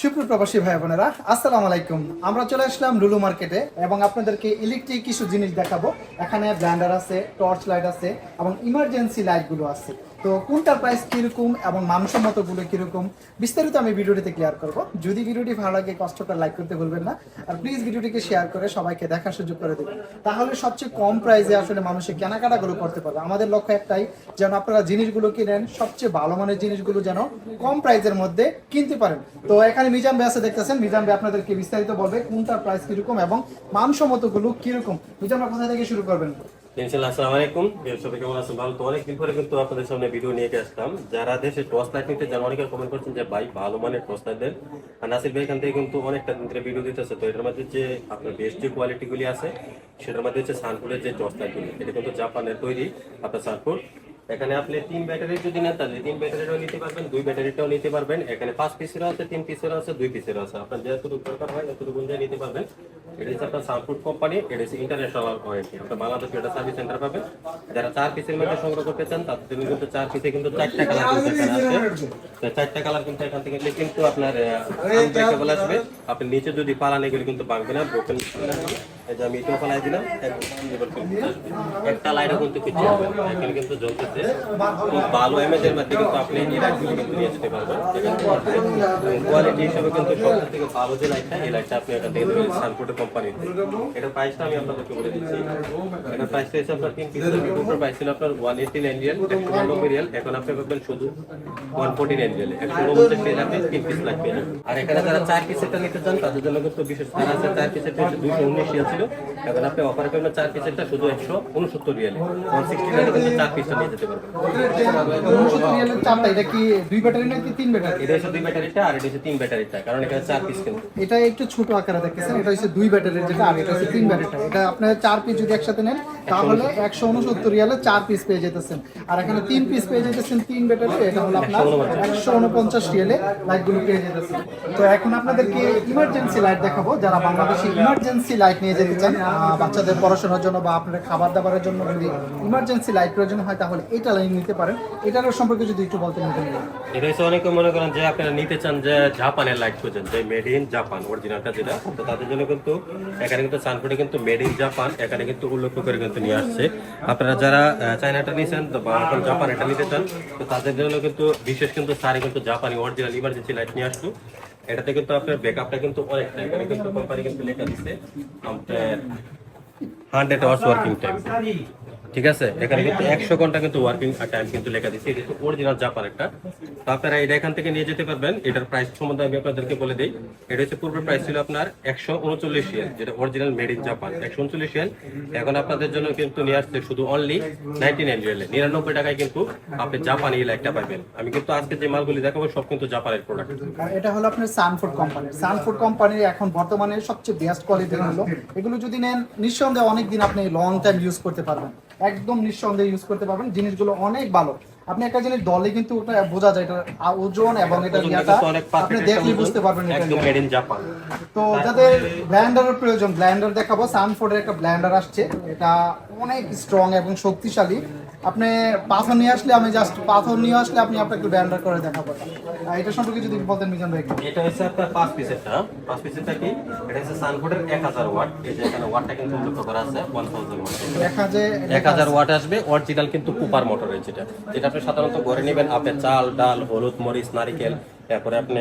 সুপ্রিয় প্রবাসী ভাই বোনেরা, আসসালামু আলাইকুম। আমরা চলে আসলাম লুলু মার্কেটে এবং আপনাদেরকে ইলেকট্রিক কিছু জিনিস দেখাবো। এখানে ব্ল্যান্ডার আছে টর্চ লাইট আছে এবং ইমার্জেন্সি লাইটগুলো আছে। তো কোনটার প্রাইস কীরকম এবং মানসম্মতগুলো কীরকম, বিস্তারিত আমি ভিডিওটিতে ক্লিয়ার করব। যদি ভিডিওটি ভালো লাগে, কষ্টটা লাইক করতে ভুলবেন না। আর প্লিজ ভিডিওটিকে শেয়ার করে সবাইকে দেখার সুযোগ করে দেবেন। তাহলে সবচেয়ে কম প্রাইসে আসলে মানুষের কেনাকাটাগুলো করতে পারবে। আমাদের লক্ষ্য একটাই, যেন আপনারা জিনিসগুলো কিনেন, সবচেয়ে ভালো মানের জিনিসগুলো যেন কম প্রাইসের মধ্যে কিনতে পারেন। তো এখানে মিজাম আছে, দেখতেছেন? মিজান ভাই আপনাদেরকে বিস্তারিত বলবে কোনটার প্রাইস কীরকম এবং মানসম্মতগুলো কীরকম। ভাই, কোথা থেকে শুরু করবেন? ইনশাল্লাহ আসসালামু আলাইকুম। সবাই কেমন ভালো অনেকদিন পরে কিন্তু আপনাদের সামনে ভিডিও নিয়ে আসলাম। যারা দেশে টস লাইট নিতে যান, অনেকে কমেন্ট করছেন যে, ভাই, ভালো মানের টস লাইট আর নাসির এখান থেকে কিন্তু অনেকটা দিন ধরে ভিডিও দিতেছে। তো এটার মধ্যে যে আপনার বেস্ট যে কোয়ালিটি আছে, সেটার মধ্যে হচ্ছে সানফুডের যে টস লাইট গুলি। এটা কিন্তু জাপানের তৈরি আপনার সানফুড এখানে আপনি তিন ব্যাটারি নেন, তাহলে তিন ব্যাটারিটাও নিতে পারবেন, দুই ব্যাটারিটাও নিতে পারবেন। এখানে পাঁচ পিসেরও আছে, তিন পিসেরও আছে, দুই পিসেরও আছে। আপনার যতটুকু দরকার হয়, এতটুকু নিতে পারবেন। এটা হচ্ছে আপনার সানফুড কোম্পানি এটা হচ্ছে ইন্টারন্যাশনাল ওয়ারেন্টি আপনার বাংলাদেশে এটা সার্ভিস সেন্টার পাবেন। যারা চার পিসের মধ্যে সংগ্রহ করতে চান তাদের জন্য কিন্তু চার পিসে কিন্তু চারটা কালার কিন্তু এখানে আছে। তো চারটা কালার কিন্তু এখান থেকে কিন্তু আপনার আনব্রেকেবল আসবে। আপনি নিচে যদি পালান এগুলো কিন্তু পারবে না ব্রোকেন এই যে আমি এটাও পালাই দিলাম আসবে। একটা লাইটও কিন্তু কিছু। এখানে কিন্তু জ্বলতেছে। খুব ভালো এমএজের মধ্যে কিন্তু আপনি এই লাইটগুলো কিন্তু নিয়ে যেতে পারবেন। কোয়ালিটি হিসেবে কিন্তু সবথেকে থেকে ভালো যে লাইটটা এই লাইটটা আপনি এখান থেকে দেবেন সানফুডের কোম্পানি এটার প্রাইসটা আমি আপনাদেরকে বলে দিচ্ছি। প্রাইসটা হচ্ছে আপনার তিন পিসের দুটোর প্রাইস ছিল আপনার ওয়ান এইটি নাইন রিয়াল একশো নব্বই রিয়াল এখন আপনি পাবেন শুধু ওয়ান ফোর্টি নাইন রিয়াল একশো নব্বই পেয়ে যাবেন তিন পিস লাগবে। আর এখানে যারা চার পিসেরটা নিতে চান তাদের জন্য কিন্তু বিশেষ ছাড় আছে। চার পিসেরটা হচ্ছে দুইশো উনিশ রিয়াল ছিল। এখন আপনি অফার করবেন চার পিসেরটা শুধু একশো উনসত্তর রিয়ালে ওয়ান সিক্সটি কিন্তু চার পিসটা নিয়ে যেতে পারবেন। উনসত্তর রিয়ালের চারটা এটা কি দুই ব্যাটারি নাকি তিন ব্যাটারি এটা হচ্ছে দুই ব্যাটারিটা আর এটা হচ্ছে তিন ব্যাটারিটা কারণ এখানে চার পিস কিন্তু। এটা একটু ছোট আকারে দেখতেছেন এটা হচ্ছে দুই যেটা তিন এটা চার পিস যদি একসাথে নেন, তাহলে একশো উনসত্তর রিয়ালে চার পিস পেয়ে যেতেছেন আর এখানে তিন পিস পেয়ে যেতেছেন তিন এটা হলো আপনার একশো উনপঞ্চাশ রিয়ালে লাইটগুলো পেয়ে তো এখন আপনাদেরকে ইমার্জেন্সি লাইট দেখাবো। যারা বাংলাদেশে ইমার্জেন্সি লাইট নিয়ে যেতে চান বাচ্চাদের পড়াশোনার জন্য বা আপনার খাবার দাবারের জন্য যদি ইমার্জেন্সি লাইট প্রয়োজন হয়, তাহলে এটা লাইন নিতে পারেন। এটার সম্পর্কে যদি একটু বলতে এটা হচ্ছে অনেকে মনে করেন যে আপনারা নিতে চান যে জাপানের লাইট খুঁজেন, যে মেড ইন জাপান অরিজিনালটা যেটা। তো তাদের জন্য কিন্তু এখানে কিন্তু সানফুডে কিন্তু মেড ইন জাপান এখানে কিন্তু উল্লেখ করে কিন্তু নিয়ে আসছে। আপনারা যারা চায়নাটা নিয়েছেন বা জাপান এটা নিতে চান, তো তাদের জন্য কিন্তু বিশেষ কিন্তু সারি কিন্তু জাপানি অরিজিনাল ইমার্জেন্সি লাইট নিয়ে আসতো এটাতে কিন্তু আপনার ব্যাকআপটা কিন্তু অনেকটা, এখানে কিন্তু কোম্পানি কিন্তু লেখা দিচ্ছে হান্ড্রেড আওয়ার্স ওয়ার্কিং টাইম ঠিক আছে? এখানে কিন্তু একশো ঘণ্টা কিন্তু ওয়ার্কিং টাইম কিন্তু লেখা দিচ্ছে এটা অরিজিনাল জাপান একটা। তো আপনারা এটা এখান থেকে নিয়ে যেতে পারবেন। এটার প্রাইস সম্বন্ধে আমি আপনাদেরকে বলে দিই। এটা হচ্ছে পূর্বের প্রাইস ছিল আপনার একশো উনচল্লিশ যেটা অরিজিনাল মেড ইন জাপান একশো উনচল্লিশ এখন আপনাদের জন্য কিন্তু নিয়ে আসছে শুধু অনলি নাইনটি নাইন রিয়ালে নিরানব্বই টাকায় কিন্তু আপনি জাপানি এই লাইটটা পাবেন আমি কিন্তু আজকে যে মালগুলি দেখাবো, সব কিন্তু জাপানের প্রোডাক্ট এটা হলো আপনার সানফুড কোম্পানি সানফুড কোম্পানির এখন বর্তমানে সবচেয়ে বেস্ট কোয়ালিটির হলো। এগুলো যদি নেন, নিঃসন্দেহে অনেক দিন আপনি লং টাইম ইউজ করতে পারবেন। একদম নিঃসন্দেহে ইউজ করতে পারবেন। জিনিসগুলো অনেক ভালো। আপনি একটা জিনিস দলে কিন্তু ওটা বোঝা যায় এটা ওজন এবং এটা ইয়াটা আপনি দেখলে বুঝতে পারবেন এটা একদম মেড ইন জাপান তো যাদের ব্ল্যান্ডারের প্রয়োজন ব্ল্যান্ডার দেখাবো সানফোর্ডের একটা ব্ল্যান্ডার আসছে। এটা অনেক স্ট্রং এবং শক্তিশালী। আপনি পাথর নিয়ে আসলে আমি জাস্ট পাথর নিয়ে আসলে আপনি আপনাকে ব্যান্ডার করে দেখাবো। আর এটা সম্পর্কে যদি বলতেন মিজান ভাই এটা হচ্ছে আপনার পাঁচ পিসেরটা পাঁচ পিসেরটা কি? এটা হচ্ছে সানকোটের এক হাজার ওয়াট। এই যে এখানে ওয়াটটা কিন্তু উল্লেখ করা আছে ওয়ান থাউজেন্ড ওয়াট। এক হাজার ওয়াট আসবে অরিজিনাল কিন্তু কুপার মোটরের এটা। যেটা আপনি সাধারণত ঘরে নেবেন আপনি চাল ডাল হলুদ মরিচ নারিকেল। তারপরে আপনি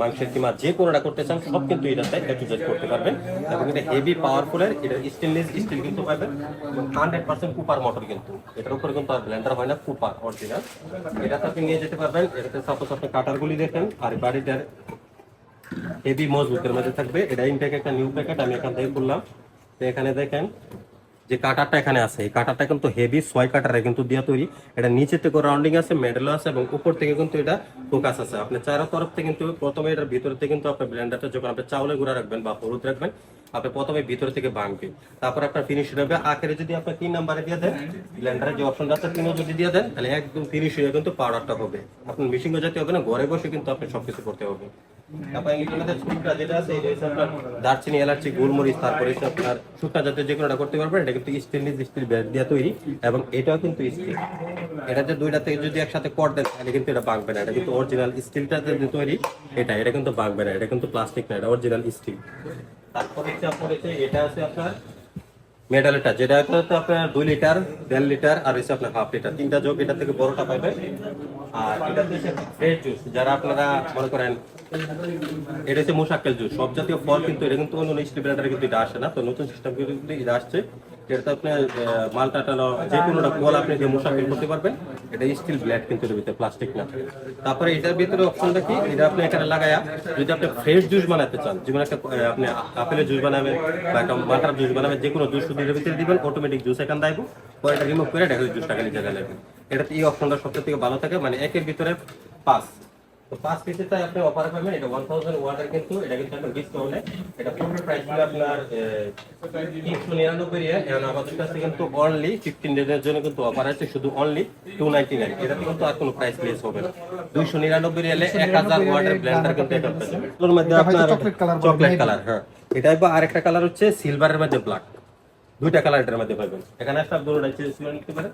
মাংসের কিমা যে কোনোটা করতে চান, সব কিন্তু এটাতে জেড করতে পারবেন। এবং এটা হেভি পাওয়ারফুলের এটা স্টেনলেস স্টিল কিন্তু পাবেন। হান্ড্রেড পার্সেন্ট কুপার মোটর কিন্তু। এটার উপরে কিন্তু আর ব্লেন্ডার হয় না কুপার অরিজিনাল এটাতে আপনি নিয়ে যেতে পারবেন। এটাতে সাপোজ আপনি কাটারগুলি দেখেন, আর বাড়িটার হেভি মজবুতের মধ্যে থাকবে। এটা ইনটেক একটা নিউ প্যাকেট আমি এখান থেকে করলাম তো এখানে দেখেন যে কাটারটা এখানে আছে, এই কাটারটা কিন্তু হেভি ছয় কাটারে কিন্তু দিয়া তৈরি। এটা নিচে থেকে রাউন্ডিং আছে মেডেলও আছে এবং উপর থেকে কিন্তু এটা ফোকাস আছে। আপনি চারো তরফ থেকে কিন্তু প্রথমে এটার ভিতর থেকে কিন্তু আপনার ব্লেন্ডারটা যখন আপনি চাউলে গুঁড়া রাখবেন বা হলুদ রাখবেন, আপনি প্রথমে ভিতর থেকে ভাঙবে তারপর আপনার ফিনিশ হবে আখেরে যদি আপনি তিন নাম্বারে দিয়ে দেন ব্লেন্ডারে যে অপশনটা আছে, তিনও যদি দিয়ে দেন, তাহলে একদম ফিনিশ হয়ে কিন্তু পাউডারটা হবে। আপনার মেশিন যেতে হবে না, ঘরে বসে কিন্তু আপনি সবকিছু করতে হবে দারচিনি, এলাচি, গোলমরিচ, তারপরে আপনার শুকনা জাতীয় যে কোনোটা করতে পারবেন, এটা কিন্তু স্টেনলেস স্টিল ব্যাট দিয়ে তৈরি, এবং এটাও কিন্তু স্টিল এটাতে দুইটা থেকে যদি একসাথে কর দেন তাহলে কিন্তু এটা ভাঙবে না, এটা কিন্তু অরিজিনাল স্টিলটাতে তৈরি, এটা এটা কিন্তু ভাঙবে না, এটা কিন্তু প্লাস্টিক না, এটা অরিজিনাল স্টিল তারপরে হচ্ছে আপনার এটা আছে আপনার মেডালটা যেটা হচ্ছে আপনার দুই লিটার, দেড় লিটার আর হচ্ছে আপনার হাফ লিটার। তিনটা যোগ এটা থেকে বড়টা পাবেন আর এটা হচ্ছে ফ্রেশ জুস যারা আপনারা মনে করেন এটা হচ্ছে মুসাক্কেল জুস সব জাতীয় ফল কিন্তু এটা কিন্তু অন্য স্টিল ব্র্যান্ডের কিন্তু এটা আসে না। তো নতুন সিস্টেম কিন্তু এটা আসছে। এটা আপনি মালটা টানো যে কোনোটা ফল আপনি দিয়ে মুসাক্কেল করতে পারবেন। এটা স্টিল ব্লেড কিন্তু এর ভিতরে প্লাস্টিক না। তারপরে এটার ভিতরে অপশনটা কি? এটা আপনি এখানে লাগায়া যদি আপনি ফ্রেশ জুস বানাতে চান যেমন একটা আপনি আপেলের জুস বানাবেন বা একটা মাটার জুস বানাবেন, যে কোনো জুস শুধু এর ভিতরে দিবেন অটোমেটিক জুস এখানে দেখব পরে এটা রিমুভ করে এটা জুসটাকে নিচে লাগবে এটা এই অপশনটা সবথেকে থেকে ভালো থাকে মানে একের ভিতরে পাঁচ। তো পাঁচ পিসের তাই আপনি অফারে পাবেন। এটা ওয়ান থাউজেন্ড ওয়াটার কিন্তু এটা কিন্তু এখন ডিসকাউন্টে এটা পুরো প্রাইস ছিল আপনার তিনশো নিরানব্বই রিয়াল। এখন আমাদের কাছে কিন্তু অনলি ফিফটিন ডেজের জন্য কিন্তু অফার আছে শুধু অনলি টু নাইনটি নাইন এটাতে কিন্তু আর কোনো প্রাইস লেস হবে না। দুইশো নিরানব্বই রিয়ালে এক হাজার ওয়াটার ব্লেন্ডার কিন্তু এটা পেয়ে মধ্যে আপনার chocolate color বলে, চকলেট কালার হ্যাঁ। এটা বা আরেকটা কালার হচ্ছে সিলভারের মধ্যে ব্ল্যাক দুইটা কালার এটার মধ্যে পাবেন। এখানে একটা দুটোটা নিতে পারেন।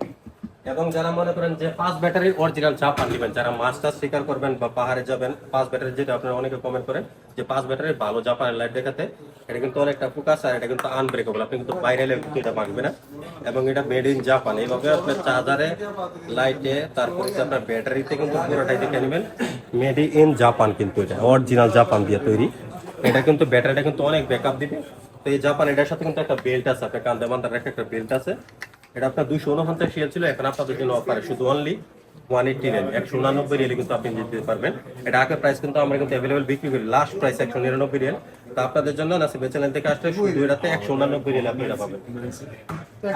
এবং যারা মনে করেন যে পাঁচ ব্যাটারির অরিজিনাল চাপ আনবেন যারা মাছ টাছ শিকার করবেন বা পাহাড়ে যাবেন, পাঁচ ব্যাটারি যেটা আপনারা অনেকে কমেন্ট করেন যে পাঁচ ব্যাটারির ভালো জাপানের লাইট দেখাতে, এটা কিন্তু অনেকটা ফোকাস আর এটা কিন্তু আনব্রেকেবল আপনি কিন্তু বাইরে এলে কিন্তু এটা ভাঙবে না। এবং এটা মেড ইন জাপান এইভাবে আপনার চার্জারে লাইটে তারপর আপনার ব্যাটারিতে কিন্তু পুরোটাই দেখে নেবেন। মেড ইন জাপান কিন্তু এটা অরিজিনাল জাপান দিয়ে তৈরি। এটা কিন্তু ব্যাটারিটা কিন্তু অনেক ব্যাকআপ দিবে। তো এই জাপান এটার সাথে কিন্তু একটা বেল্ট আছে আপনার কান্দে বান্ধার রেখে একটা বেল্ট আছে। এটা আপনার দুইশো উনপঞ্চাশ রিয়াল ছিল, এখন আপনাদের জন্য অফারে শুধু অনলি ওয়ান এইটটি নাইন একশো উনানব্বই রিয়েল কিন্তু আপনি দিতে পারবেন। এটা আগের প্রাইস কিন্তু আমরা কিন্তু অ্যাভেলেবল বিক্রি করি লাস্ট প্রাইস একশো নিরানব্বই রিয়াল। তো আপনাদের জন্য নাসিবে চ্যানেল থেকে আসলে শুধু এটাতে একশো উনানব্বই এটা পাবেন।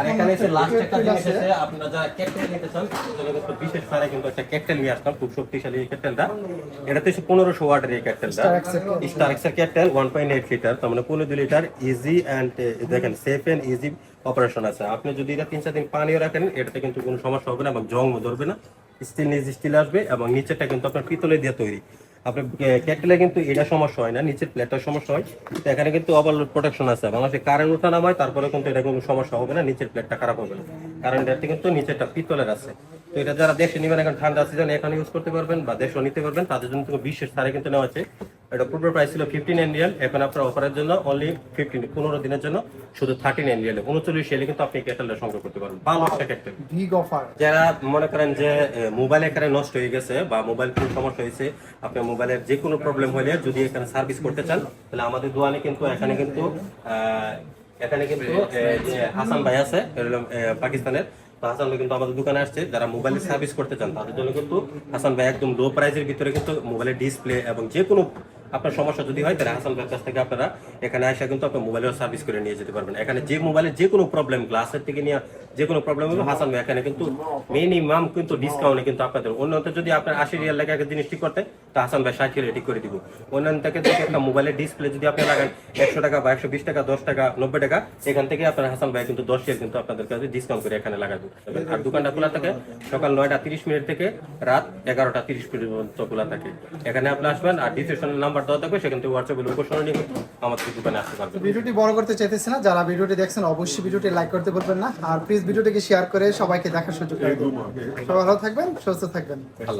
আর এখানে এসে লাস্ট একটা জিনিস আছে আপনারা যারা ক্যাকটেল নিতে চান বিশেষ কিন্তু একটা ক্যাকটেল নিয়ে আসতাম খুব শক্তিশালী এই ক্যাকটেলটা এটাতে হচ্ছে পনেরোশো ওয়াটের এই ক্যাকটেলটা স্টার এক্সের kettle one point eight litre তার মানে পনেরো দুই লিটার ইজি অ্যান্ড দেখেন সেফ অ্যান্ড ইজি অপারেশন আছে। আপনি যদি এটা তিন চার দিন পানিও রাখেন এটাতে কিন্তু কোনো সমস্যা হবে না এবং জংও ধরবে না। স্টিল নিজ স্টিল আসবে এবং নিচেরটা কিন্তু আপনার পিতলে দিয়ে তৈরি। আপনার ক্যাটেলে কিন্তু এটা সমস্যা হয় না, নিচের প্লেটটার সমস্যা হয়। তো এখানে কিন্তু ওভারলোড প্রোটেকশন আছে। বাংলাদেশে কারেন্ট ওঠা নামায়, তারপরে কিন্তু এটা কোনো সমস্যা হবে না, নিচের প্লেটটা খারাপ হবে না। কারণ এটাতে কিন্তু নিচেরটা পিতলের আছে। তো এটা যারা দেশে নেবেন, এখন ঠান্ডা সিজন এখানে ইউজ করতে পারবেন বা দেশেও নিতে পারবেন, তাদের জন্য বিশেষ সারে কিন্তু নেওয়া আছে। এটা পূর্ব প্রাইস ছিল ফিফটিন ইন্ডিয়ান এখন আপনার অফারের জন্য অনলি ফিফটিন পনেরো দিনের জন্য শুধু থার্টিন ইন্ডিয়ান উনচল্লিশ এলে কিন্তু আপনি ক্যাটেলটা সংগ্রহ করতে পারবেন। ভালো একটা। ক্যাটেল বিগ অফার যারা মনে করেন যে মোবাইল এখানে নষ্ট হয়ে গেছে বা মোবাইল কোনো সমস্যা হয়েছে আপনার মোবাইলের যে কোনো প্রবলেম হলে যদি এখানে সার্ভিস করতে চান তাহলে আমাদের দোয়ানে কিন্তু এখানে কিন্তু এখানে কিন্তু হাসান ভাই আছে পাকিস্তানের হাসান ভাই কিন্তু আমাদের দোকানে আসছে। যারা মোবাইলের সার্ভিস করতে চান তাদের জন্য কিন্তু হাসান ভাই একদম লো প্রাইসের ভিতরে কিন্তু মোবাইলের ডিসপ্লে এবং যে কোনো আপনার সমস্যা যদি হয়, তাহলে হাসান ভাইয়ের থেকে আপনারা এখানে আসা কিন্তু আপনার মোবাইলের সার্ভিস করে নিয়ে যেতে পারবেন। এখানে যে মোবাইলের যে কোনো প্রবলেম গ্লাসের থেকে নিয়ে যে কোনো প্রবলেম হলো হাসান ভাই এখানে কিন্তু মিনিমাম কিন্তু ডিসকাউন্টে কিন্তু আপনাদের। অন্যত যদি আপনার আশি রিয়াল লাগে একটা জিনিস ঠিক করতে, তো হাসান ভাই ষাট রিয়াল ঠিক করে দিব। অন্যান্য থেকে একটা মোবাইলের ডিসপ্লে যদি আপনি লাগান, একশো টাকা বা একশো বিশ টাকা, দশ টাকা, নব্বই টাকা, এখান থেকে আপনার হাসান ভাই কিন্তু দশ রিয়াল কিন্তু আপনাদের কাছে ডিসকাউন্ট করে এখানে লাগাবে। আর দোকানটা খোলা থাকে সকাল নয়টা তিরিশ মিনিট থেকে রাত এগারোটা তিরিশ মিনিট পর্যন্ত খোলা থাকে। এখানে আপনি আসবেন আর ডিসক্রিপশনের নাম্বার দেওয়া থাকবে সেখান থেকে হোয়াটসঅ্যাপে লোকেশন নিয়ে কিন্তু আমাদের দোকানে আসতে পারবেন ভিডিওটি বড় করতে চাইতেছি না যারা ভিডিওটি দেখছেন অবশ্যই ভিডিওটি লাইক করতে বলবেন না। আর প্লিজ ভিডিওটিকে শেয়ার করে সবাইকে দেখার সুযোগ করে দিন। সবাই ভালো থাকবেন সুস্থ থাকবেন। আল্লাহ